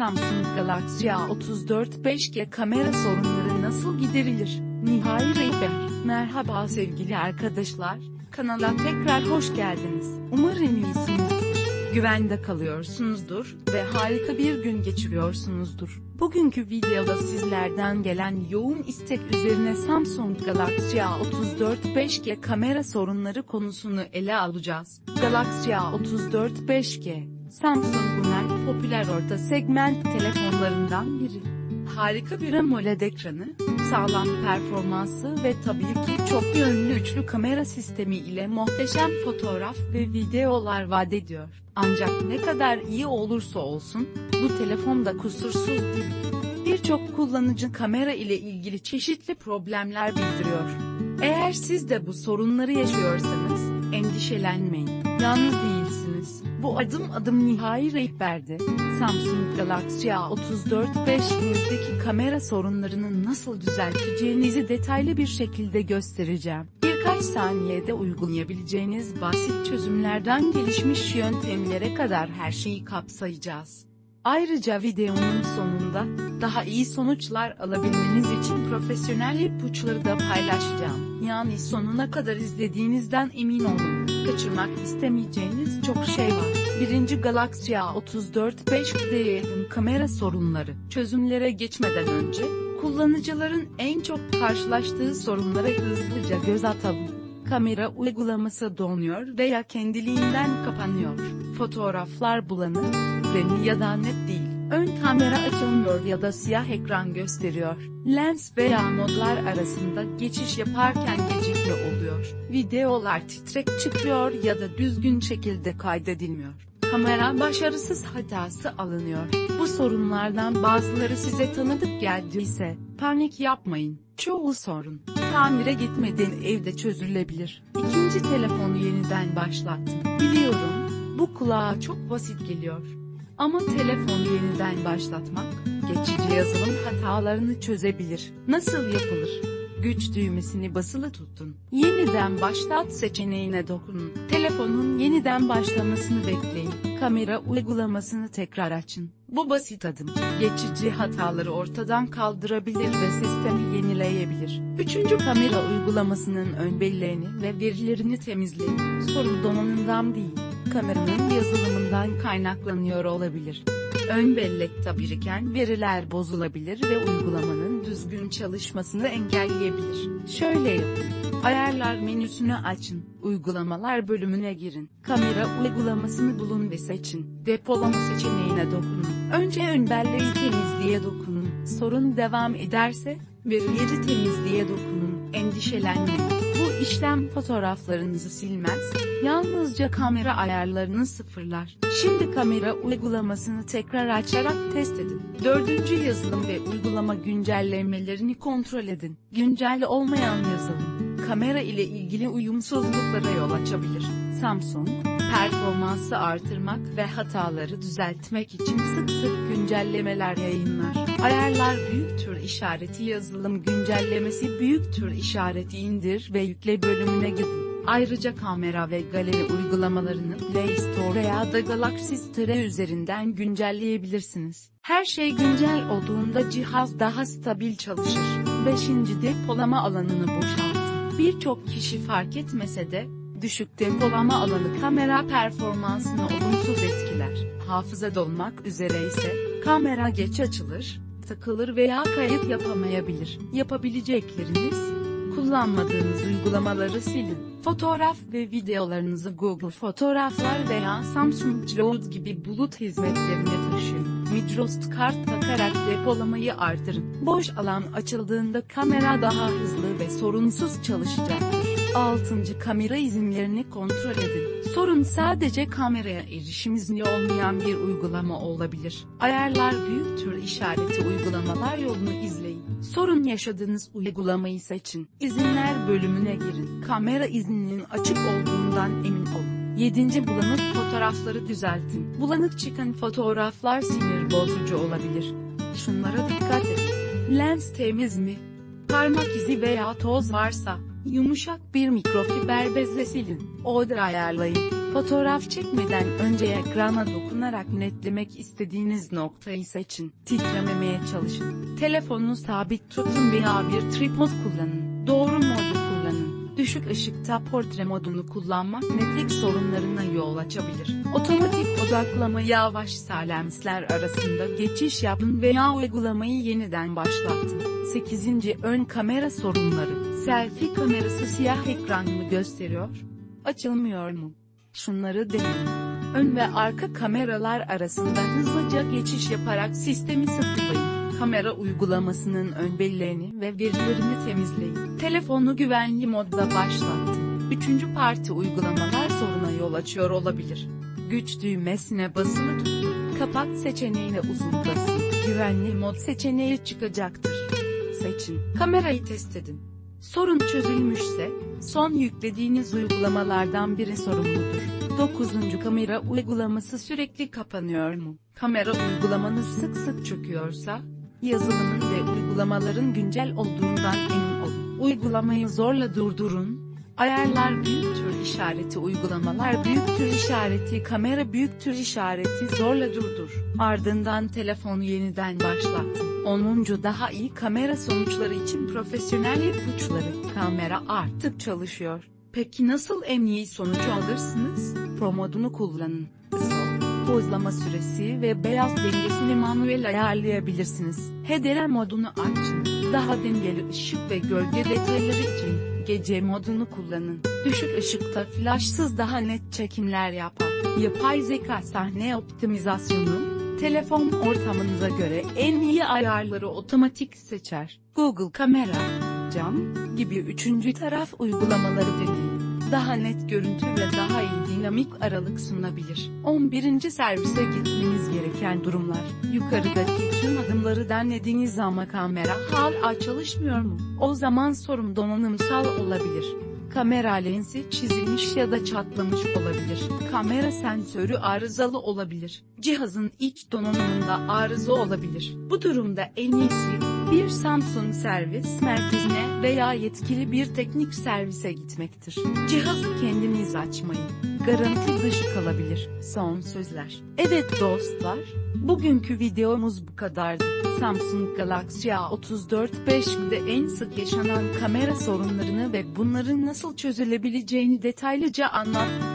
Samsung Galaxy A34 5G kamera sorunları nasıl giderilir? Nihai Rehber. Merhaba sevgili arkadaşlar, kanala tekrar hoş geldiniz. Umarım iyisinizdir. Güvende kalıyorsunuzdur ve harika bir gün geçiriyorsunuzdur. Bugünkü videoda sizlerden gelen yoğun istek üzerine Samsung Galaxy A34 5G kamera sorunları konusunu ele alacağız. Galaxy A34 5G, Samsung'un en popüler orta segment telefonlarından biri. Harika bir AMOLED ekranı, sağlam performansı ve tabii ki çok yönlü üçlü kamera sistemi ile muhteşem fotoğraf ve videolar vaat ediyor. Ancak ne kadar iyi olursa olsun, bu telefon da kusursuz değil. Birçok kullanıcı kamera ile ilgili çeşitli problemler bildiriyor. Eğer siz de bu sorunları yaşıyorsanız, endişelenmeyin. Yalnız değilsiniz. Bu adım adım nihai rehberde, Samsung Galaxy A34 5G'deki kamera sorunlarını nasıl düzelteceğinizi detaylı bir şekilde göstereceğim. Birkaç saniyede uygulayabileceğiniz basit çözümlerden gelişmiş yöntemlere kadar her şeyi kapsayacağız. Ayrıca videonun sonunda, daha iyi sonuçlar alabilmeniz için profesyonel ipuçları da paylaşacağım. Yani sonuna kadar izlediğinizden emin olun. Kaçırmak istemeyeceğiniz çok şey var. 1. Galaxy A34 5G'de yakın kamera sorunları. Çözümlere geçmeden önce, kullanıcıların en çok karşılaştığı sorunlara hızlıca göz atalım. Kamera uygulaması donuyor veya kendiliğinden kapanıyor. Fotoğraflar bulanık, rengi ya da net değil. Ön kamera açılmıyor ya da siyah ekran gösteriyor. Lens veya modlar arasında geçiş yaparken gecikme oluyor. Videolar titrek çıkıyor ya da düzgün şekilde kaydedilmiyor. Kamera başarısız hatası alınıyor. Bu sorunlardan bazıları size tanıdık geldiyse, panik yapmayın. Çoğu sorun, tamire gitmeden evde çözülebilir. İkinci telefonu yeniden başlattım. Biliyorum, bu kulağa çok basit geliyor. Ama telefonu yeniden başlatmak, geçici yazılım hatalarını çözebilir. Nasıl yapılır? Güç düğmesini basılı tutun. Yeniden başlat seçeneğine dokunun. Telefonun yeniden başlamasını bekleyin. Kamera uygulamasını tekrar açın. Bu basit adım, geçici hataları ortadan kaldırabilir ve sistemi yenileyebilir. Üçüncü kamera uygulamasının ön belleğini ve verilerini temizleyin. Sorun donanımdan değil, kameranın yazılımından kaynaklanıyor olabilir. Ön bellekte biriken veriler bozulabilir ve uygulamanın düzgün çalışmasını engelleyebilir. Şöyle yapın. Ayarlar menüsünü açın. Uygulamalar bölümüne girin. Kamera uygulamasını bulun ve seçin. Depolama seçeneğine dokunun. Önce ön belleği temizliğe dokunun. Sorun devam ederse, verileri temizliğe dokunun. Endişelenmeyin. Bu işlem fotoğraflarınızı silmez, yalnızca kamera ayarlarını sıfırlar. Şimdi kamera uygulamasını tekrar açarak test edin. Dördüncü yazılım ve uygulama güncellemelerini kontrol edin. Güncel olmayan yazılım, kamera ile ilgili uyumsuzluklara yol açabilir. Samsung, performansı artırmak ve hataları düzeltmek için sık sık güncellemeler yayınlar. Ayarlar büyük tür işareti yazılım güncellemesi büyük tür işareti indir ve yükle bölümüne gidin. Ayrıca kamera ve galeri uygulamalarını Play Store veya da Galaxy Store üzerinden güncelleyebilirsiniz. Her şey güncel olduğunda cihaz daha stabil çalışır. 5. Depolama alanını boşaltın. Birçok kişi fark etmese de, düşük depolama alanı kamera performansını olumsuz etkiler. Hafıza dolmak üzere ise, kamera geç açılır, takılır veya kayıt yapamayabilir. Yapabilecekleriniz, kullanmadığınız uygulamaları silin. Fotoğraf ve videolarınızı Google Fotoğraflar veya Samsung Cloud gibi bulut hizmetlerine taşıyın. Microsoft kart takarak depolamayı artırın. Boş alan açıldığında kamera daha hızlı ve sorunsuz çalışacaktır. 6. Kamera izinlerini kontrol edin. Sorun sadece kameraya erişim izni olmayan bir uygulama olabilir. Ayarlar büyük tür işareti uygulamalar yolunu izleyin. Sorun yaşadığınız uygulamayı seçin. İzinler bölümüne girin. Kamera izninin açık olduğundan emin olun. 7. Bulanık fotoğrafları düzeltin. Bulanık çıkan fotoğraflar sinir bozucu olabilir. Şunlara dikkat edin. Lens temiz mi? Parmak izi veya toz varsa, yumuşak bir mikrofiber bezle silin. Order ayarlayın. Fotoğraf çekmeden önce ekrana dokunarak netlemek istediğiniz noktayı seçin. Titrememeye çalışın. Telefonunu sabit tutun veya bir tripod kullanın. Doğru modu kullanın. Düşük ışıkta portre modunu kullanmak netlik sorunlarına yol açabilir. Otomatik odaklama yavaş salemsler arasında geçiş yapın veya uygulamayı yeniden başlatın. 8. Ön kamera sorunları. Selfie kamerası siyah ekran mı gösteriyor? Açılmıyor mu? Şunları deneyin. Ön ve arka kameralar arasında hızlıca geçiş yaparak sistemi sıfırlayın. Kamera uygulamasının ön belleğini ve verilerini temizleyin. Telefonu güvenli modda başlattın. Üçüncü parti uygulamalar soruna yol açıyor olabilir. Güç düğmesine basılı tutun. Kapat seçeneğine uzun basın. Güvenli mod seçeneği çıkacaktır. Seçin. Kamerayı test edin. Sorun çözülmüşse, son yüklediğiniz uygulamalardan biri sorumludur. 9. Kamera uygulaması sürekli kapanıyor mu? Kamera uygulamanız sık sık çöküyorsa, yazılımın ve uygulamaların güncel olduğundan emin olun. Uygulamayı zorla durdurun. Ayarlar büyüktür işareti uygulamalar büyüktür işareti kamera büyüktür işareti zorla durdur. Ardından telefonu yeniden başlatın. 10. Daha iyi kamera sonuçları için profesyonel ipuçları. Kamera artık çalışıyor. Peki nasıl en iyi sonucu alırsınız? Pro modunu kullanın. ISO, pozlama süresi ve beyaz dengesini manuel ayarlayabilirsiniz. HDR modunu açın. Daha dengeli ışık ve gölge detayları için gece modunu kullanın. Düşük ışıkta flashsız daha net çekimler yapar. Yapay zeka sahne optimizasyonu, telefon ortamınıza göre en iyi ayarları otomatik seçer. Google Kamera, Cam gibi üçüncü taraf uygulamaları deneyin. Daha net görüntü ve daha iyi dinamik aralık sunabilir. 11. servise gitmeniz gereken durumlar. Yukarıdaki tüm adımları denediğiniz ama kamera hala çalışmıyor mu? O zaman sorun donanımsal olabilir. Kamera lensi çizilmiş ya da çatlamış olabilir. Kamera sensörü arızalı olabilir. Cihazın iç donanımında arıza olabilir. Bu durumda en iyisi bir Samsung servis merkezine veya yetkili bir teknik servise gitmektir. Cihazı kendiniz açmayın. Garanti dışı kalabilir. Son sözler. Evet dostlar, bugünkü videomuz bu kadardı. Samsung Galaxy A34 5'de en sık yaşanan kamera sorunlarını ve bunların nasıl çözülebileceğini detaylıca anlattık.